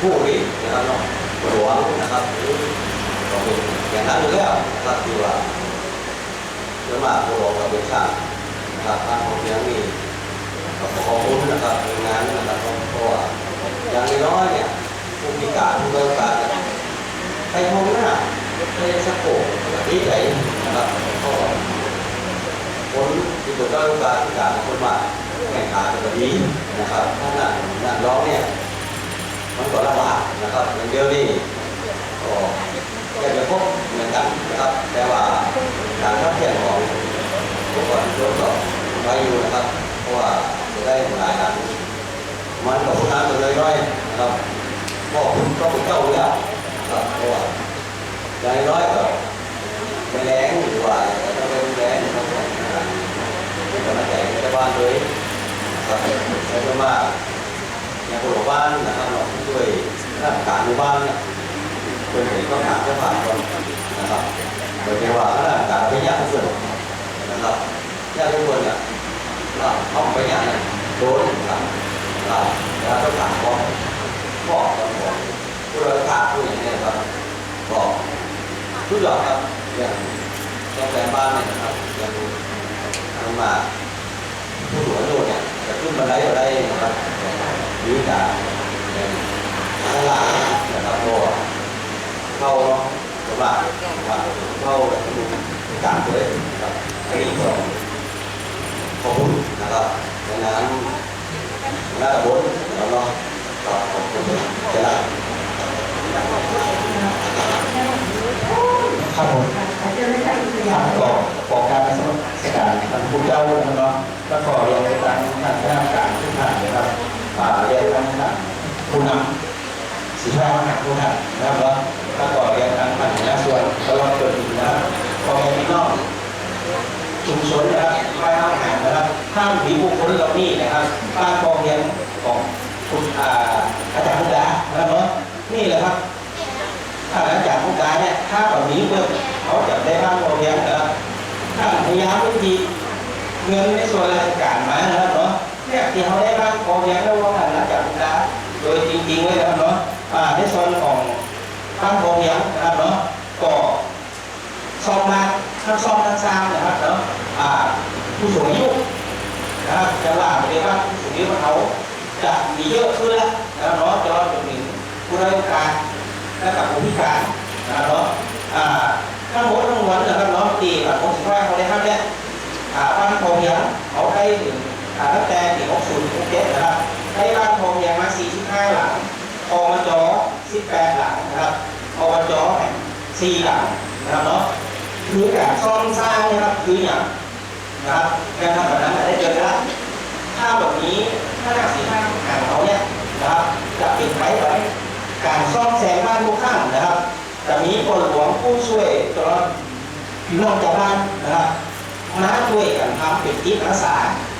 ผู้นี้นะครับเนาะหลวงนะครับหรือก็เป็นอย่างนั้นอยู่แล้วนะครับที่ว่าเรื่องมากหลวงเราเป็นชาตินะครับทางของเพียงนี่ก็ขอบคุณนะครับในงานนะครับเพราะว่าอย่างน้อยเนี่ยผู้พิการผู้เบิกการเนี่ยไปห้องหน้าไปสักโกดีใจนนะครับก็คนที่ตัวก็การพิการคนมาแข่งขันกันดีนะครับท่านนั้นนั่นร้องเนี่ย มันก็ลำบากนะครับอย่างเดียวนี่ก็อยากจะพบเหมือนกันนะครับ แต่ว่าการทัดเทียนของผู้ก่อนรถก็ไว้อยู่นะครับ เพราะว่าจะได้หลายอันมันก็คุณน้ำตัวน้อยๆนะครับก็คุณก็คุณเจ้าแล้วนะครับเพราะว่าอย่างน้อยก็ไม่แรงหรือว่าจะเป็นแรงนะครับก็มาแจกในบ้านเลยครับใช้มากอย่างคนบ้านนะครับ เราช่วยราชการหมู่บ้านเนี่ยเป็นเหตุต้องหาเจ้าผ่านคนนะครับโดยที่ว่าราชการไปยากทุกคนนะครับยากทุกคนเนี่ยเราเข้าไปยากเนี่ยโดนครับเราแล้วก็ถามพ่อพ่อตอนบอกผู้ราชการผู้อย่างนี้ครับบอกทุกอย่างครับอย่างต้องแปลบ้านเนี่ยนะครับอย่างทำมาผู้สูงอายุเนี่ยจะขึ้นบันไดอะไรนะครับหรือจะ การตลาดนะครับก็เข้าสำหรับว่าเข้าการเลยนะครับอันนี้ก็ขอบคุณนะครับในนั้นหน้าตะบนแล้วเนาะก็ขอบคุณจะได้ครับผมครับก็บอการสมัครการทางผู้เจ้าเนาะแล้วก็เรียนในการทางกรรมการทุกท่านนะครับเรียนทางทางผู้นำ สิทธาหนักทุกท่านนะครับแล้วก็เรียนทางทางคณะส่วนตลอดจนถึงนะครับพอแม่พี่น้องชุมชนนะครับบ้านอาหารนะครับห้ามผีบุคคลเหล่านี้นะครับบ้านกองเรียนของคุณอาอาจารย์พุทธานะครับเนาะนี่แหละครับถ้าหลังจากผู้กาเนี่ยถ้าแบบนี้เมื่อเขาจับได้บ้านโรงเรียนนะครับถ้าพยายามวิธีเงินในส่วนราชการมานะครับเนาะเนี่ยที่เขาได้บ้านโรงเรียนแล้วว่าหลังจากผู้กาโดยจริงๆเลยนะครับเนาะ ในส่วนของบ้านโรงเรียนนะครับเนาะก็ซ่อมมาทั้งซ่อมทั้งสร้างนะครับเนาะอ่าผู้สูงอายุนะครับจะว่าไปเลยว่าผู้สูงอายุเขาจะมีเยอะขึ้นแล้วนะครับเนาะจะรอจนถึงผู้ราชการและกับผู้พิการนะครับเนาะอ่าทั้งหมดทั้งมวลนะครับเนาะที่แบบผมสิบห้าเขาได้ครับเนี่ยอ่าบ้านโพเพียงเขาได้ถึงตั้งแต่ปีหกศูนย์ถึงหกเจ็ดนะครับได้บ้านโพเพียงมาสี่สิบห้าหลัง อบจสิบแปดหลังนะครับอบจสี่หลังนะครับเนาะคือการซ่อมสร้างนะครับคืออย่างนะครับการทำแบบนั้นได้เจอแล้วถ้าแบบนี้ถ้าหนักสีห้าอ่าเขาเนี่ยนะครับจะป็นไปไว้การซ่อมแซมบ้านทุกข้างนะครับจะมีคนหลวงผู้ช่วยตลอดพี่น้องชาวบ้านนะครับมาช่วยกันทำเป็นจิตอาสา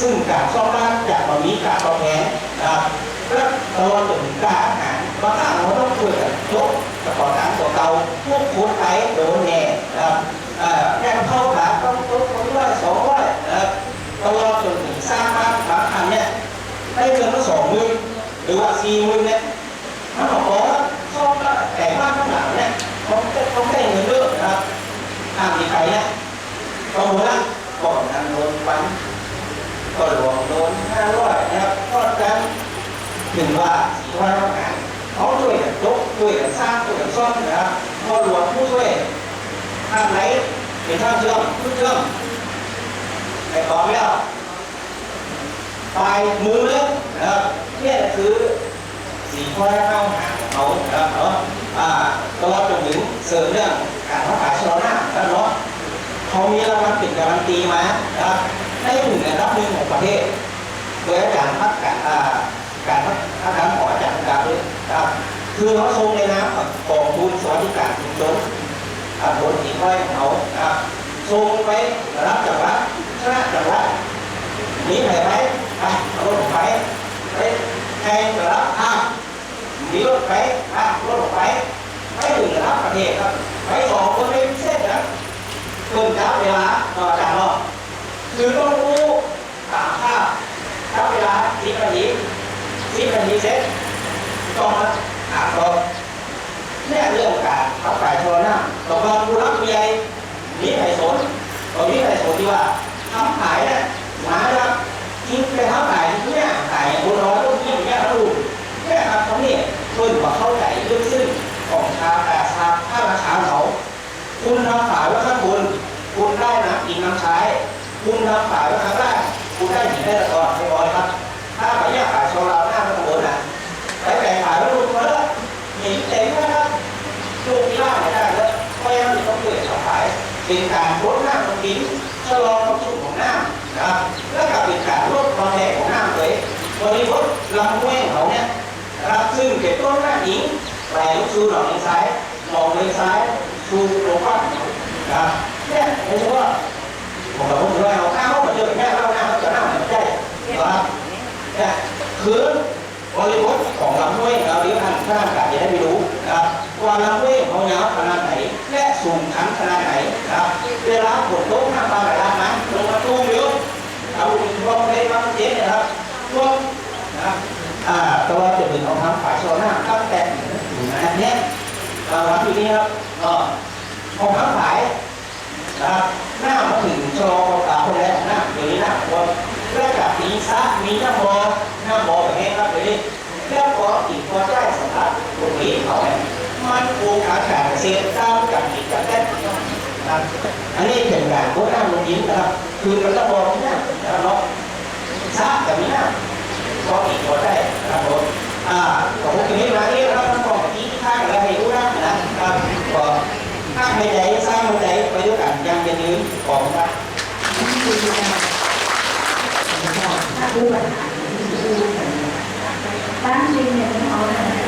ซึ่งการซ่อมบ้านจะมามีการตอบแทนนะครับ ก็ตลอดจนการอาหารบางครั้งเราต้องช่วยกันยกกระเป๋าตังค์ตัวเก่าพวกคนไทยโดนแน่นะครับเออแค่เข้าขาต้องต้องคนร้อยสองร้อยตลอดจนถึงสร้างบ้านบางคันเนี่ยได้เงินมาสองหมื่นหรือว่าสี่หมื่นเนี่ยมันบอกว่าชอบแต่ แรกเข้าหาของเขานะครับเนาะอ่าตลอดจนถึงเสริมเรื่องการรักษาชลนาแล้วเนาะเขามีรางวัลติดการันตีมานะครับได้ถึงอันดับหนึ่งของประเทศโดยอาจารย์พักการอ่าการพักอารขออาจารย์ดาวด้วยนะครับคือเขาทรงในน้ำของกองทุนสวัสดิการชุมชน อาบนสีข้อยเขาครับทรงไปรับจังหวัดชนะจังหวัดหนีไปไหมไปเอารถไปไปแข่งรับอ้าวหนีรถไปอ้าวรถไปไปถึงรับประเทศครับไปสองคนไม่เส้นนะเกินจับเวลาต่อจากเนาะคือต้องรู้ตามภาพจับเวลาสิบนาทีสิบนาทีเสร็จต้องมาหาก็เนี่ยเรื่อง ขับฝ่ายชนหน้าต่อมาผู้รับผู้ใหญ่มีไผ่สนก็มีไผ่สนที่ว่าทำขายเนี่ยหมาครับจริงไปทำขายที่เนี่ยขายอย่างบุญน้อยลูกยิ่งแย่แล้วลูกเนี่ยครับเขาเนี่ยเพิ่นว่าเข้าใจลึกซึ้งของชาแต่ชาวข้าราชาเขาคุณทำขายไว้ข้างบนคุณได้น้ำกินน้ำใช้ คุณทำขายไว้ข้างล่างคุณได้หินได้ตะกอนไม่ร้อยครับ ถ้าแบบนี้ขายโชว์เราหน้า เป็นการลดน้ำลงดินชะลอความชุ่มของน้ำนะครับแล้วก็เป็นการลดความแรงของน้ำเลยบริบทลำห้วยของเขาเนี่ยนะครับซึ่งเป็นต้นหน้าหินแปลลูกชูหนองเลนซ้ายมองเลนซ้ายชูโลฟันนะครับเนี่ยไม่ใช่ว่าผมกับผมด้วยเอาข้าวมาเจอแค่เล่าหน้าเขาจะหน้าเหมือนใจนะครับเนี่ยคือ บริบทของลำห้วยเราหรือท่านท่านอากาศจะได้ไปรู้นะครับว่าลำห้วยเขายาวขนาดไหน และสูงชันขนาดไหนนะครับเวลาฝนตกน้ำปลาไหลหลากน้ำลงมาตู้เยอะเอารวมเลยมาเจ็ดนะครับรวมนะครับอ่าตัวจะเป็นของทางฝ่ายโซน่าตั้งแต่อันนี้ยเราวัดอยู่นี่ครับก็ของทั้งสายนะครับหน้ามาถึงชะลอความตาคนแรกหน้าเดี๋ยวนี้หน้าคน แรกกับมีซะมีหน้ามอหน้ามอแบบนี้ครับเดี๋ยวนี้แล้วก็อีกพอได้สำหรับตรงนี้เขาเมันโอกาสการเกษตรตามกับอีกกับแรกนะครับอันนี้เป็นการโคตรหน้าลงยิ้มนะครับคือมันต้องมองที่หน้านะครับเนาะซะกับมีหน้าก็อีกคนได้ครับผมอ่าขอบคุณที่มาที่เราต้องบอกที่ข้างเรให้รู้นะนะครับก็ข้างในใจสร้างใจไหนไปด้วยกันยังจะยืนขอบคุณ ครับถ้าดูปัญหาดูบ้านจริงเนี่ยมันเอาอะไรนะเวลา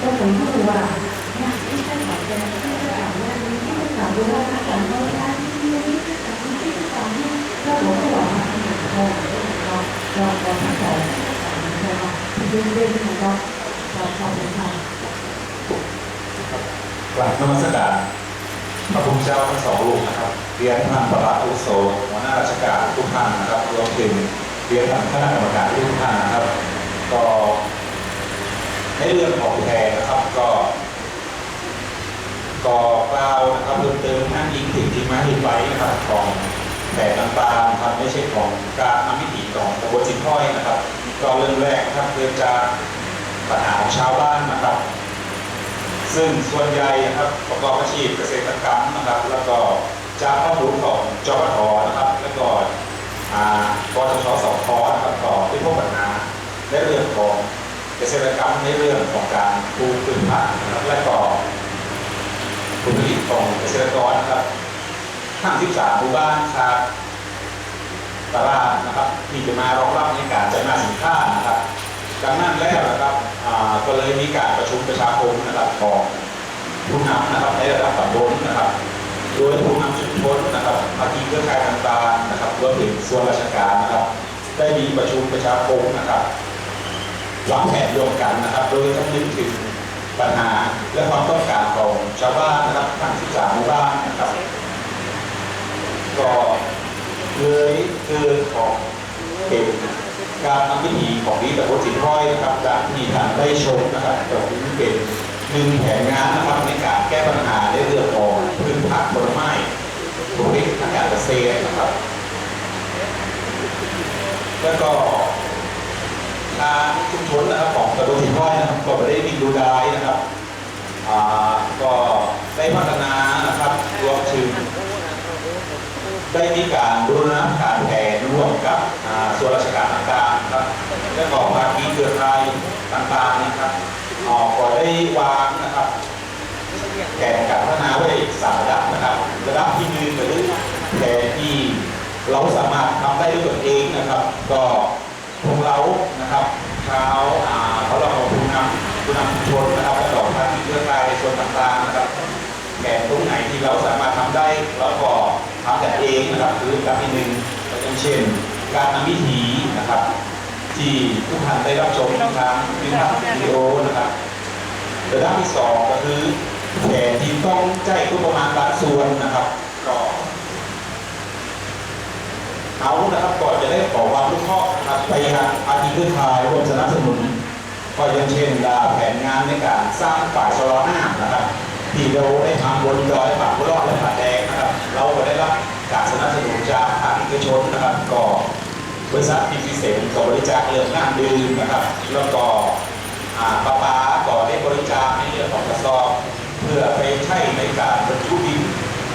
ก็ผมก็รู้ว่าเนี่ยที่ท่านบอกจะที่จะถามว่าที่จะถามว่าถามว่าได้ที่นี้ถามที่จะถามแล้วผมก็บอกว่าเราเราเราเราทั้งสองเราเรื่องเรื่องของเราเราเราเป็นใคร กราบนมัสการพระพุทธเจ้าทั้งสองรูปนะครับเรียนท่านประหลัดอุโสหัวหน้าราชการทุกท่านนะครับรวมถึงเรียนท่านคณะกรรมการทุกท่านนะครับ ก็ในเรื่องของแพรนะครับก็ก็กล่าวนะครับเพิ่มเติมอ้างอิงถึงที่มาที่ไปนะครับของแผนต่างๆนะครับไม่ใช่ของการนำวิถีของตำบลสินค้อยนะครับ ก็เรื่องแรกนะครับเกิดจากปัญหาของชาวบ้านนะครับ ซึ่งส่วนใหญ่นะครับประกอบอาชีพเกษตรกรรมนะครับ แล้วก็จากข้อมูลของจปทนะครับ แล้วก็อ่ากทชสพนะครับก็ได้พบปัญหาในเรื่องของเกษตรกรรมในเรื่องของการปลูกพืชผักนะครับและก็ผลผลิตของเกษตรกรนะครับทั้ง13หมู่บ้านครับตลาดนะครับที่จะมารองรับในการจำหน่ายสินค้านะครับ ดังนั้นแล้วนะครับก็เลยมีการประชุมประชาคมนะครับของผู้นำนะครับในระดับตำบลนะครับ โดยผู้นำชุมชนนะครับภาคีเครือข่ายต่างๆนะครับรวมถึงส่วนราชการนะครับ ได้มีประชุมประชาคมนะครับวางแผนร่วมกันนะครับ โดยคำนึงถึงปัญหาและความต้องการของชาวบ้านนะครับทั้ง13หมู่บ้านนะครับ ก็เลยคือของเป็น การทำพิธีของดีแต่วัดสินห้อยนะครับจากที่ท่านได้ชมนะครับก็ถือเป็นหนึ่งแผนงานนะครับในการแก้ปัญหาในเรื่องของพืชผักผลไม้ผลผลิตทางการเกษตรนะครับ แล้วก็ทางชุมชนนะครับของตำบลสินห้อยนะครับก็ไม่ได้มีดูดายนะครับก็ได้พัฒนานะครับรวมถึงได้มีการบูรณะการแผนร่วมกับส่วนราชการต่าง ๆครับและก็ภาคีเครือข่ายต่างๆนะครับออกก็ได้วางนะครับแผนการพัฒนาไว้สามระดับนะครับระดับที่หนึ่งก็คือแผนที่เราสามารถทำได้ด้วยตนเองนะครับ ก็พวกเรานะครับชาวอ่าเขาเราผู้นำผู้นำชุมชนนะครับและก็ภาคีเครือข่ายในส่วนต่างๆนะครับแผนตรงไหนที่เราสามารถทำได้เราก็ทำแต่เองนะครับคือการที่หนึ่งก็อย่างเช่น การนำวิถีนะครับ ที่ทุกท่านได้รับชมทางวิดีโอวิดีโอนะครับระดับที่สองก็คือแผนที่ต้องใจก็ประมาณบางส่วนนะครับก็เอานะครับก่อนจะได้ขอความรู้ข้อนะครับไปยังอาทิตย์เครือข่ายร่วมสนับสนุนก็ย่างเช่นแผนงานในการสร้างฝ่ายชะลอน้ำนะครับที่เราได้ทำบนดอยปากบุรอดและผาแดงนะครับ เราก็ได้รับการสนับสนุนจากภาคเอกชนนะครับก็ บริษัททีพีเซนก็บริจาคเรื่องน้ำดื่มนะครับ แล้วก็อ่าปลาปาก็ได้บริจาคในเรื่องของกระสอบ เพื่อไปใช้ในการบรรจุดิน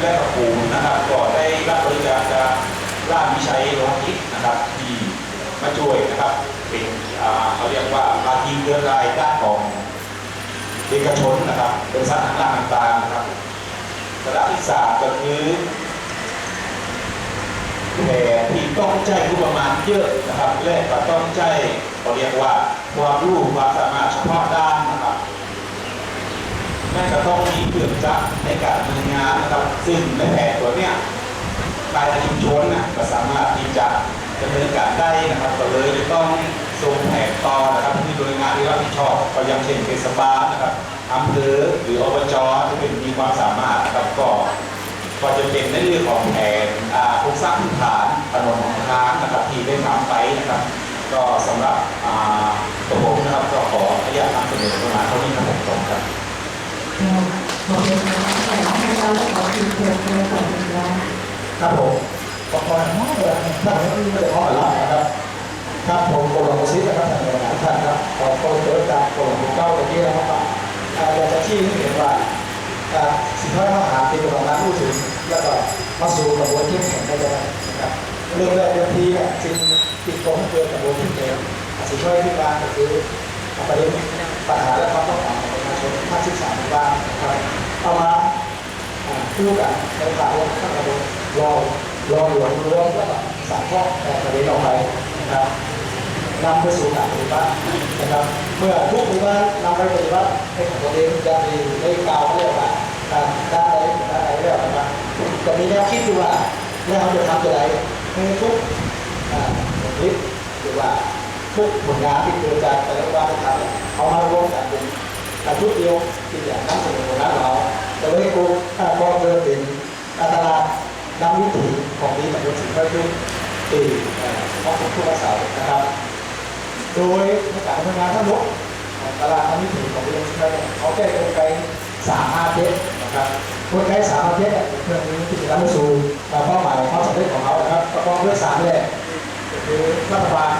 และกระปูนนะครับก็ได้รับบริจาคจากร้านวิชัยโลหิตนะครับที่มาช่วยนะครับเป็นเขาเรียกว่าภาคีเครือข่ายด้านของเอกชนนะครับบริษัททางด้านต่างๆนะครับระดับที่สามก็คือ แผนที่ต้องใจงบประมาณเยอะนะครับและก็ต้องใจเขาเรียกว่าความรู้ความสามารถเฉพาะด้านนะครับแม่ก็ต้องมีเครื่องจักรในการดำงานนะครับ ซึ่งในแผนตัวเนี้ยภายในชุมชนนะก็สามารถที่จะดำเนินการได้นะครับก็เลยจะต้องส่งแผนต่อนะครับที่หน่วยงานที่รับผิดชอบก็อยังเช่นเทศบาลนะครับอำเภอหรืออบจที่เป็นมีความสามารถ ก็จะเป็นในเรื่องของแผนโครงสร้างพื้นฐานถนนหนทางนะครับที่ได้ทำไปนะครับ ก็สำหรับตัวผมนะครับก็ขออนุญาตนำเสนอประมาณเท่านี้ครับผมขอบคุณครับเราบอกเลยนะแต่ให้เราขอคือเพื่อนเพื่อนของเราครับผมขอบคุณมากเลยท่านที่ไม่ได้ขอหลับนะครับครับผมกลงซิลป์นะครับท่านประธานท่านครับขอโกลเกิดจากโกลงเก้าตะกี้นะครับว่าอ่าอยากจะชี้ให้เห็นว่า สิ่งที่เราหาเป็นของร้ารู้ถึงแล้วก็มาสู่กระบวนที่แข่งได้ยังไงนะครับเรื่องแรกเรื่องที่เนี่ยสิ่งติดตรงเกิดกระบวนที่แข่งสิ่งที่ที่การก็คือประเด็นปัญหาและความต้องการของประชาชนภาคศึกษาในบ้านนะครับเอามาอ่าคู่กันในข่าวข้างกระบวนรอรอหลวงรวมแล้วก็สามข้อแต่ประเด็นออกไปนะครับ นำไปสู่การปฏิบัตินะครับ เมื่อทุกหมู่บ้านนำไปปฏิบัติให้ของตัวเองจะมีได้กล่าวเรียกว่าการด้านใดด้านใดเรียกว่าจะมีแนวคิดอยู่ว่าแล้วเราจะทำจะไรให้ทุกอ่าผลผลิตหรือว่าทุกผลงานที่เกิดจากแต่ละวันนะครับเอามารวมกันเป็นการทุกเดียวที่อยากนำเสนอผลงานเราแต่ว่ากูถ้าพอเดินถึงอัตลาดนำวิถีของดีกับรถสินค้าขึ้นตีของผมทุกเสาร์นะครับ โดยในการทำงานทั้งหมดของตลาดนำวิถีของดีกับรถสินค้เขาแก้กลไกสามอาเจ็ดนะครับคนใช้สามประเทเนี่ยเพื่อนี้ที่จะนำไปสู่เป้าหมายความสำเร็จของเขานะครับประกอบด้วยสามแหล่คือรัฐบาล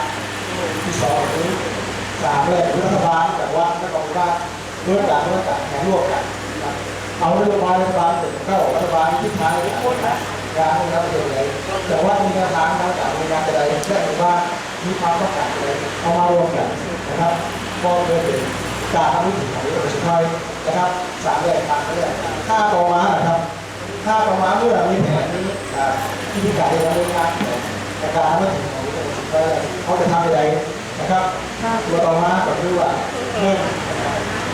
ที่สองคือสามแหล่คือรัฐบาลแบบว่าและกองว่าด้วยการด้วยการแข่งร่วมกันนะครับเอานโยบายรัฐบาลเป็นเข้ารัฐบาลที่ท้ายทุกคนนะการรับเรื่องอะไรแต่ว่ามีแนวทางทางการมีงานอะไรแจ้งว่า มีความต้องการอะไรเอามารวมกันนะครับก็เลยเป็นการทำวิถีของวิถีสุดท้ายนะครับสามแหล่ทางแหล่ถ้าต่อมานะครับถ้าต่อมาเมื่อมีแผนนี้อ่าที่พิการในการดำเนินงานในการทำให้ถึงของวิถีสุดท้ายเขาจะทำอะไรนะครับตัวต่อมาก็คือว่าหนึ่ง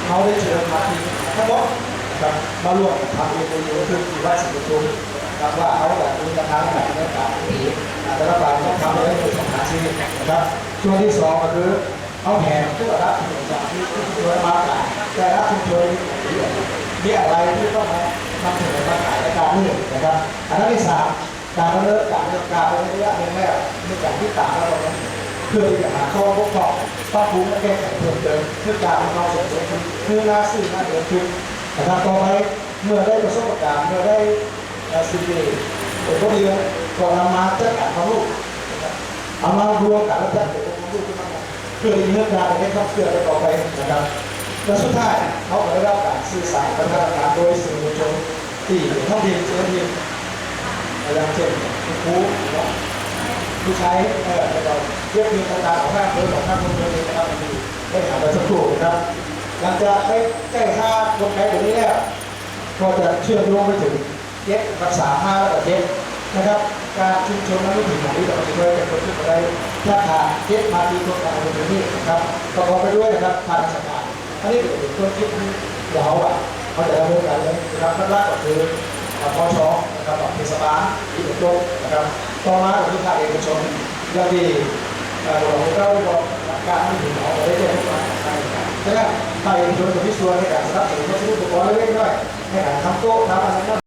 เขาได้เชิญมาทีทั้งหมดนะครับมาร่วมทำเอ็นยูคือที่ว่าสิ่งประชุมนะครับว่าเขาแบบมีกระทำแบบในการที่ แต่ละฝ่ายต้องทำไรเป็นของหาชีวิตนะครับช่วงที่สองก็คือเอาแผนทุกระดับที่จากที่ช่วยมาจากแต่ละชุมชนมีอะไรที่ต้องมาทำถึงมาขายในการนี้นะครับอันที่สามการเนินการเนินการในระยะหนึ่งแรกในการที่ต่างแล้วเราเพื่อที่จะหาข้อบกพร่องปรับปรุงและแก้ไขเพิ่มเติมเพื่อการมีความสมดุลเพื่อหน้าซื่อหน้าเดินขึ้นนะครับต่อไปเมื่อได้ประสบการณ์เมื่อได้สิ่งดี เป็นข้อดีก็นมาจัดการความรู้นะครับเอามารวมกันแล้วจัดเป็นความรู้ขึ้นมาเพื่อเรื่องการให้ขับเคลื่อต่อไปนะครับและสุดท้ายเขาก็ได้รับการสื่อสารพัฒนาการโดยสื่อมวลชนที่ท้องถิ่นเชื้อถิ่นอย่างเช่นครูผู้ใช้เอ่อเราเรียกมีต่างๆของภาคพื้นของภาคพื้นเองนะครับมีได้ถามไปสักครู่นะครับหลังจากได้ใกล้ท่ากลไกตัวนี้แล้วก็จะเชื่อมโยงไปถึง เย็บรักษาผ้าและก็เย็บนะครับ การชุมชนนั้นไม่ถึงไหนแต่เราจะช่วยเป็นคนที่มาได้ถ้าขาดเย็บมาดีตัวการในนที่นะครับประกอบไปด้วยนะครับทางราชการอันนี้เป็นตัวคิดที่เราอะเขาจะดำเนินการเลยนะครับขั้นแรกก็คือกับพชนะครับกับเทศบาลที่เป็นต้นนะครับต่อมาก็คือภาคเอกชนอย่างที่เราเราบอกการไม่ถึงเราได้แจ้งทุกฝ่ายใช่ครับฉะนั้นภาคเอกชนจะมีส่วนในการสนับสนุนวัสดุอุปกรณ์เล็กๆน้อยในการทำโต๊ะทำอะไรนั่น